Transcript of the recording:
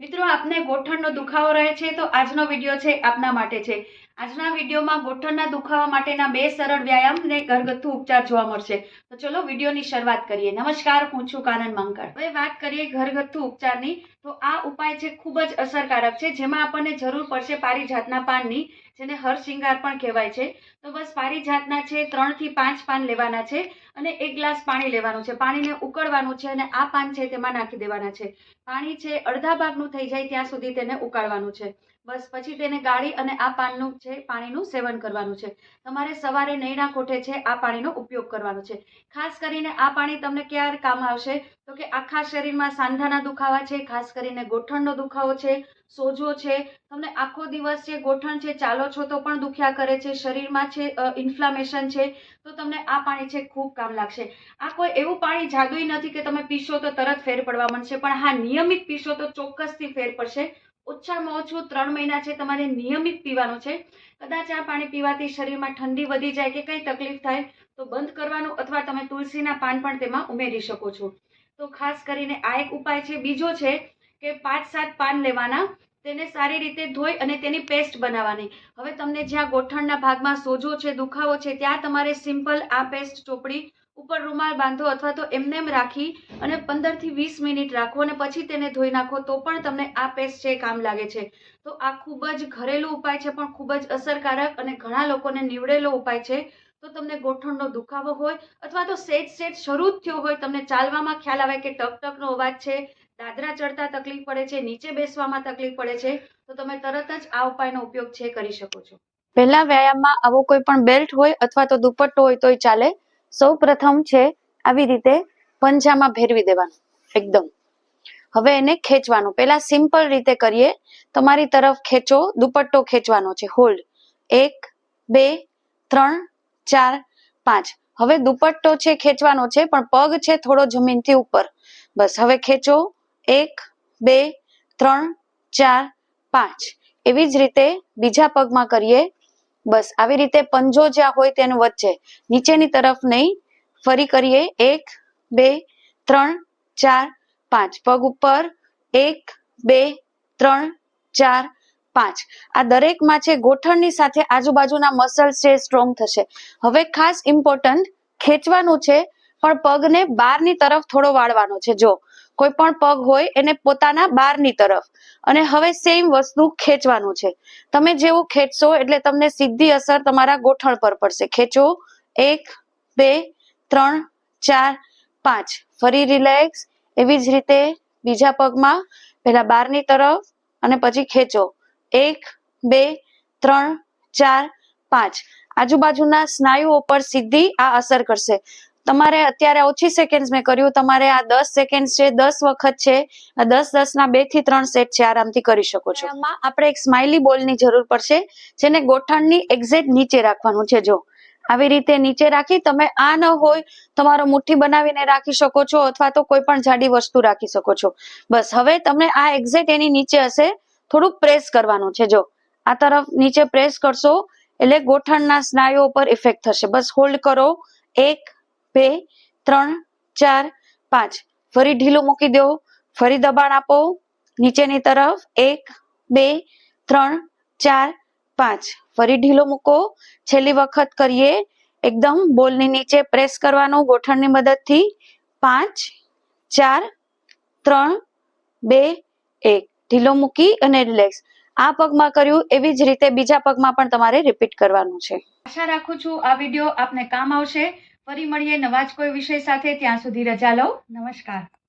મિત્રો આપને ગોઠણનો દુખાવો રહે છે તો આજનો વીડિયો છે આપના માટે છે. આજના વિડીયોમાં ગોઠણના દુખાવા માટેના બે સરળ વ્યાયામ ને ઘરગથ્થુ ઉપચાર જોવા મળશે. તો ચલો વિડીયોની શરૂઆત કરીએ. નમસ્કાર, હું છું કાનન મંકળ હવે વાત કરીએ ઘરગથ્થુ ઉપચારની. તો આ ઉપાય છે ખૂબ જ અસરકારક છે, જેમાં આપણને જરૂર પડશે પારિજાતના પાનની, જેને હરશિંગાર પણ કહેવાય છે. તો બસ પારિજાતના છે, ત્રણથી પાંચ પાન લેવાના છે અને એક ગ્લાસ પાણી લેવાનું છે. પાણીને ઉકળવાનું છે અને આ પાન છે તેમાં નાખી દેવાના છે. પાણી છે અડધા ભાગનું થઈ જાય ત્યાં સુધી તેને ઉકાળવાનું છે. બસ પછી તેને ગાળી અને આ પાનનું છે, પાણીનું સેવન કરવાનું છે. તમારે સવારે નૈણા કોઠે છે, આ પાણીનો ઉપયોગ કરવાનો છે. ખાસ કરીને આ પાણી તમને ક્યારે કામ આવશે? તો કે આખા શરીરમાં સાંધાના દુખાવા છે, ખાસ કરીને ગોઠણનો દુખાવો છે, સોજો છે. તમને આખો દિવસ છે ગોઠણ છે, ચાલો છો તો પણ દુખ્યા કરે છે, શરીરમાં છે ઇન્ફ્લામેશન છે, તો તમને આ પાણી છે ખૂબ કામ લાગશે. આ કોઈ એવું પાણી જાદુઈ નથી કે તમે પીશો તો તરત ફેર પડવા મળશે પણ હા નિયમિત પીશો તો ચોક્કસથી ફેર પડશે. ઓછામાં ઓછું ત્રણ મહિના છે તમારે નિયમિત પીવાનું છે. કદાચ આ પાણી પીવાથી શરીરમાં ઠંડી વધી જાય કે કંઈ તકલીફ થાય, તો બંધ કરવાનું અથવા તમે તુલસીના પાન પણ તેમાં ઉમેરી શકો છો. તો ખાસ કરીને આ એક ઉપાય છે. બીજો છે કે પાંચ સાત પાન લેવાના, તેને સારી રીતે ધોઈ અને તેની પેસ્ટ બનાવવાની. હવે તમને જ્યાં ગોઠણના ભાગમાં સોજો છે, દુખાવો છે, ત્યાં તમારે સિમ્પલ આ પેસ્ટ ચોપડી ઉપર રૂમાલ બાંધો અથવા તો એમને એમ રાખી અને પંદરથી વીસ મિનિટ રાખો અને પછી તેને ધોઈ નાખો, તો પણ તમને આ પેસ્ટ છે કામ લાગે છે. તો આ ખૂબ જ ઘરેલું ઉપાય છે, પણ ખૂબ જ અસરકારક અને ઘણા લોકોને નીવડેલો ઉપાય છે. તો તમને ગોઠણનો દુખાવો હોય અથવા તો સેજ સેજ શરૂ જ થયો હોય, તમને ચાલવામાં ખ્યાલ આવે કે ટક ટકનો અવાજ છે, દાદરા ચડતા તકલીફ પડે છે, નીચે બેસવામાં તકલીફ પડે છે, તો તમે તરત જ આ ઉપાયનો ઉપયોગ છે કરી શકો છો. પહેલા વ્યાયામમાં આવો કોઈ પણ બેલ્ટ હોય અથવા તો દુપટ્ટો હોય તોય ચાલે. સૌ પ્રથમ છે આવી રીતે પંજામાં ભેરવી દેવાનું, એકદમ. હવે એને ખેંચવાનું. પેલા સિમ્પલ રીતે કરીએ. તમારી તરફ ખેંચો, દુપટ્ટો ખેંચવાનો છે. હોલ્ડ એક, બે, ત્રણ, ચાર, પાંચ. હવે દુપટ્ટો છે, ખેંચવાનો છે, પણ પગ છે થોડો જમીનથી ઉપર. બસ, હવે ખેંચો. એક, બે, ત્રણ, ચાર, પાંચ. એવી જ રીતે બીજા પગમાં કરીએ. બસ આવી રીતે પંજો જ્યાં હોય તેનું વચ્ચે. નીચેની તરફ નહીં, ફરી કરીએ. એક, બે, ત્રણ, ચાર, પાંચ. પગ ઉપર. એક, બે, ત્રણ, ચાર, પાંચ. આ દરેકમાં છે ગોઠણની સાથે આજુબાજુના મસલ્સ છે સ્ટ્રોંગ થશે. હવે ખાસ ઇમ્પોર્ટન્ટ ખેંચવાનું છે, પણ પગને બહારની તરફ થોડો વાળવાનો છે. જો કોઈ પણ પગ હોય એને પોતાના બહારની તરફ. અને હવે સેમ વસ્તુ ખેંચવાનું છે. તમે જેવું ખેંચશો એટલે તમને સીધી અસર તમારા ગોઠણ પર પડશે. ખેંચો. એક, બે, ત્રણ, ચાર, પાંચ. ફરી રિલેક્સ એવી જ રીતે બીજા પગમાં પહેલા બહારની તરફ અને પછી ખેંચો. એક, બે, ત્રણ, ચાર, પાંચ. આજુબાજુના સ્નાયુઓ પર સીધી આ અસર કરશે. તમારે અત્યારે ઓછી સેકન્ડ મેં કર્યું. તમારે આ દસ સેકન્ડ છે, દસ વખત છે દસ દસ ના બેથી ત્રણ સેટ છે, આરામથી કરી શકો છો. એમાં આપણે એક સ્માઇલી બોલની જરૂર પડશે, જેને ગોઠણની એક્ઝેક્ટ નીચે રાખવાનું છે. જો આવી રીતે નીચે રાખી તમે આ ન હોય, તમારો મુઠ્ઠી બનાવીને રાખી શકો છો અથવા તો કોઈ પણ જાડી વસ્તુ રાખી શકો છો. બસ હવે તમને આ એક્ઝેક્ટ એની નીચે હશે, થોડુંક પ્રેસ કરવાનું છે. જો આ તરફ નીચે પ્રેસ કરશો, એટલે ગોઠણના સ્નાયુઓ પર ઇફેક્ટ થશે. બસ હોલ્ડ કરો. એક બે, ત્રણ, ચાર, પાંચ. ફરી ઢીલું મૂકી દો. ફરી દબાણ આપો. નીચેની તરફ એક, બે, ત્રણ, ચાર, પાંચ. ફરી ઢીલો મૂકો. છેલ્લી વખત કરીએ. એકદમ બોલની નીચે પ્રેસ કરવાનું ગોઠણની મદદથી. પાંચ, ચાર, ત્રણ, બે, એક. ઢીલો મૂકી અને રિલેક્સ. આ પગમાં કર્યું એવી જ રીતે બીજા પગમાં પણ તમારે રિપીટ કરવાનું છે. આશા રાખું છું આ વીડિયો આપને કામ આવશે. ફરી મળીએ નવા જ કોઈ વિષય સાથે. ત્યાં સુધી રજા લો. નમસ્કાર.